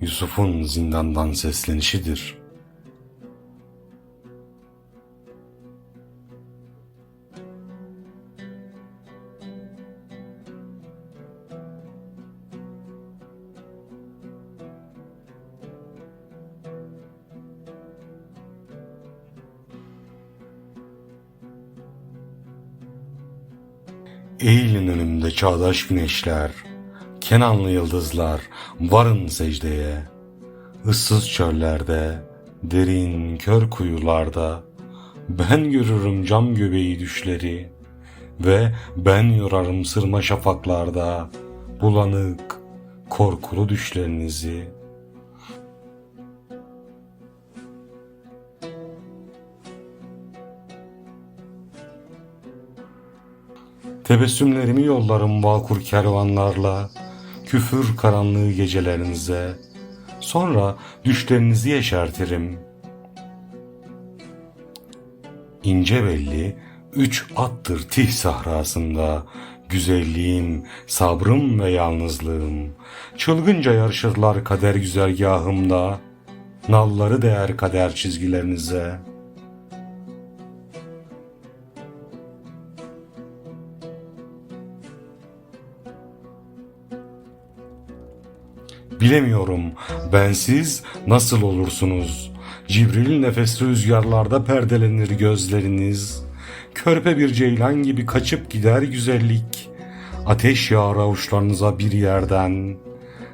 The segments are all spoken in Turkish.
Yusuf'un zindandan seslenişidir. Eğilin önümde çağdaş güneşler, Kenanlı yıldızlar, varın secdeye. Issız çöllerde, derin kör kuyularda, Ben görürüm cam göbeği düşleri, Ve ben yorarım sırma şafaklarda, Bulanık, korkulu düşlerinizi. Tebessümlerimi yollarım vakur kervanlarla, küfür karanlığı gecelerinize. Sonra düşlerinizi yeşertirim. İnce belli üç attır tih sahrasında, güzelliğim, sabrım ve yalnızlığım. Çılgınca yarışırlar kader güzergahımda, nalları değer kader çizgilerinize.'' Bilemiyorum bensiz nasıl olursunuz? Cibril nefesli rüzgarlarda perdelenir gözleriniz. Körpe bir ceylan gibi kaçıp gider güzellik. Ateş yağar avuçlarınıza bir yerden.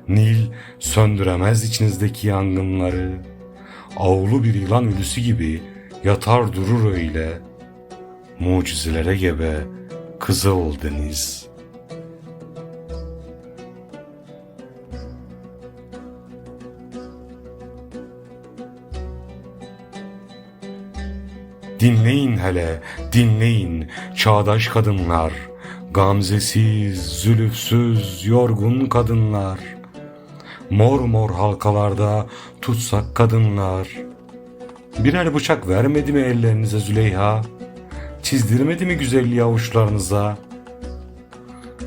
Nil söndüremez içinizdeki yangınları. Avlu bir yılan ölüsü gibi yatar durur öyle. Mucizelere gebe Kızıl Deniz.'' Dinleyin hele, dinleyin çağdaş kadınlar, gamzesiz, zülüfsüz, yorgun kadınlar. Mor mor halkalarda tutsak kadınlar. Birer bıçak vermedi mi ellerinize Züleyha? Çizdirmedi mi güzelliği avuçlarınıza?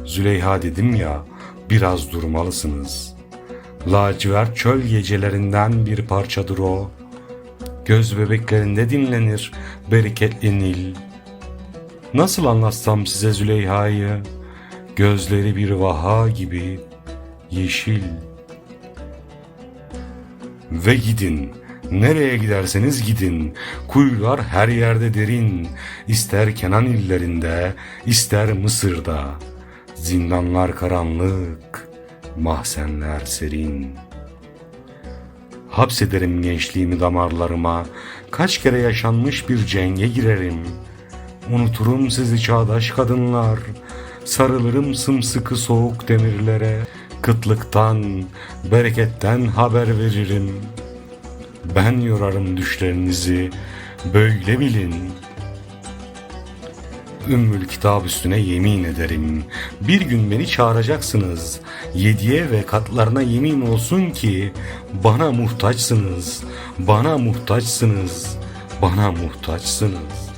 Züleyha dedim ya, biraz durmalısınız. Lacivert çöl gecelerinden bir parçadır o.'' Göz bebeklerinde dinlenir bereketli Nil. Nasıl anlatsam size Züleyha'yı? Gözleri bir vaha gibi yeşil. Ve gidin, nereye giderseniz gidin. Kuyular her yerde derin. İster Kenan illerinde, ister Mısır'da. Zindanlar karanlık, mahzenler serin.'' Hapsederim gençliğimi damarlarıma, kaç kere yaşanmış bir cenge girerim. Unuturum sizi çağdaş kadınlar, sarılırım sımsıkı soğuk demirlere, kıtlıktan, bereketten haber veririm. Ben yorarım düşlerinizi, böyle bilin.'' Ümmül kitap üstüne yemin ederim. Bir gün beni çağıracaksınız. Yediye ve katlarına yemin olsun ki bana muhtaçsınız. Bana muhtaçsınız. Bana muhtaçsınız.